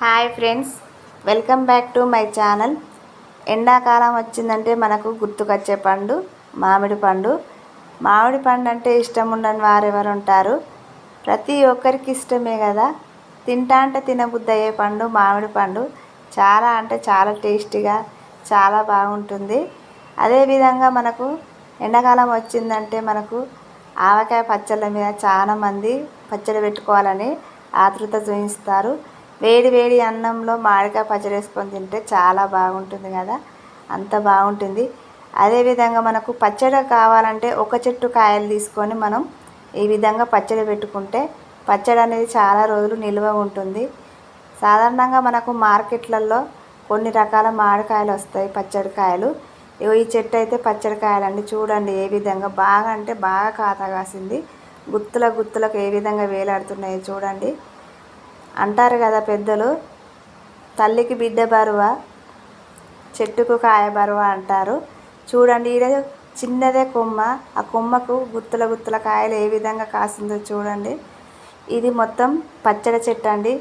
Hi friends welcome back to my channel. ఎండాకాలం వచ్చిందంటే మనకు గుర్తుకొచ్చే పండు మామిడి పండు. మామిడి పండు అంటే ఇష్టం ఉండని వారు ఎవరు ఉంటారు? ప్రతి ఒక్కరికి ఇష్టమే కదా. తింటా అంటే తినబుద్ధి అయ్యే పండు మామిడి పండు. చాలా అంటే చాలా టేస్టీగా చాలా బాగుంటుంది. అదేవిధంగా మనకు ఎండాకాలం వచ్చిందంటే మనకు ఆవకాయ పచ్చళ్ళ మీద చాలామంది పచ్చడి పెట్టుకోవాలని ఆతృత చూపిస్తారు. వేడి వేడి అన్నంలో మామిడికాయ పచ్చడి వేసుకొని తింటే చాలా బాగుంటుంది కదా. అంత బాగుంటుంది. అదేవిధంగా మనకు పచ్చడి కావాలంటే ఒక చెట్టు కాయలు తీసుకొని మనం ఈ విధంగా పచ్చడి పెట్టుకుంటే పచ్చడి అనేది చాలా రోజులు నిల్వ ఉంటుంది. సాధారణంగా మనకు మార్కెట్లలో కొన్ని రకాల మామిడికాయలు వస్తాయి పచ్చడి కాయలు. ఈ చెట్టు అయితే పచ్చడి కాయలండి. చూడండి ఏ విధంగా బాగా అంటే బాగా కాత కాసింది. గుత్తుల గుత్తులకు ఏ విధంగా వేలాడుతున్నాయో చూడండి. అంటారు కదా పెద్దలు తల్లికి బిడ్డ బరువ చెట్టుకు కాయ బరువ అంటారు. చూడండి ఈడ చిన్నదే కొమ్మ. ఆ కొమ్మకు గుత్తుల గుత్తుల కాయలు ఏ విధంగా కాసిందో చూడండి. ఇది మొత్తం పచ్చడి చెట్టు అండి.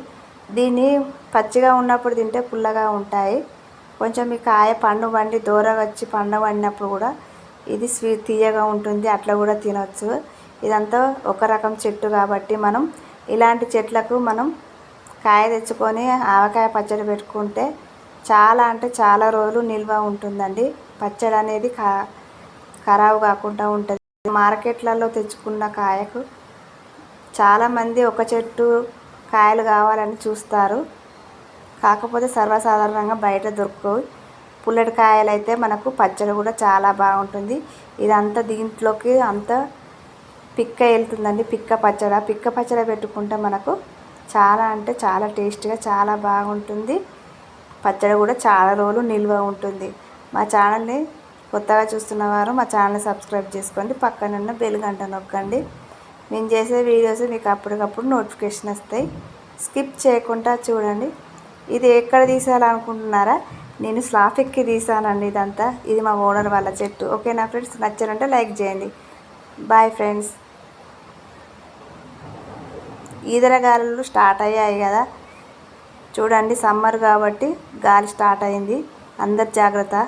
దీన్ని పచ్చిగా ఉన్నప్పుడు తింటే పుల్లగా ఉంటాయి. కొంచెం ఈ కాయ పండు వండి దూరగా వచ్చి పండు వండినప్పుడు కూడా ఇది స్వీట్ తీయగా ఉంటుంది. అట్లా కూడా తినవచ్చు ఇదంతా ఒక రకం చెట్టు కాబట్టి మనం ఇలాంటి చెట్లకు మనం కాయ తెచ్చుకొని ఆవకాయ పచ్చడి పెట్టుకుంటే చాలా అంటే చాలా రోజులు నిల్వ ఉంటుందండి. పచ్చడి అనేది కా ఖరాబు కాకుండా ఉంటుంది. మార్కెట్లలో తెచ్చుకున్న కాయకు చాలామంది ఒక చెట్టు కాయలు కావాలని చూస్తారు. కాకపోతే సర్వసాధారణంగా బయట దొరకవు. పుల్లటి కాయలు అయితే మనకు పచ్చడి కూడా చాలా బాగుంటుంది. ఇదంతా దీంట్లోకి అంత పిక్క వెళ్తుందండి పిక్క పచ్చడి. పిక్క పచ్చడి పెట్టుకుంటే మనకు చాలా అంటే చాలా టేస్ట్గా చాలా బాగుంటుంది. పచ్చడి కూడా చాలా రోజులు నిల్వ ఉంటుంది. మా ఛానల్ని కొత్తగా చూస్తున్నవారు మా ఛానల్ని సబ్స్క్రైబ్ చేసుకోండి. పక్కనున్న బెల్ గంట నొక్కండి. మేము చేసే వీడియోస్ మీకు అప్పటికప్పుడు నోటిఫికేషన్ వస్తాయి. స్కిప్ చేయకుండా చూడండి. ఇది ఎక్కడ తీసేయాలనుకుంటున్నారా? నేను స్లాఫిక్కి తీసానండి ఇదంతా. ఇది మా ఓనర్ వాళ్ళ చెట్టు. ఓకేనా ఫ్రెండ్స్? నచ్చారంటే లైక్ చేయండి. Bye friends. ఈదర గాలులు స్టార్ట్ అయ్యాయి కదా. చూడండి సమ్మర్ కాబట్టి గాలి స్టార్ట్ అయింది. అందరు జాగ్రత్త.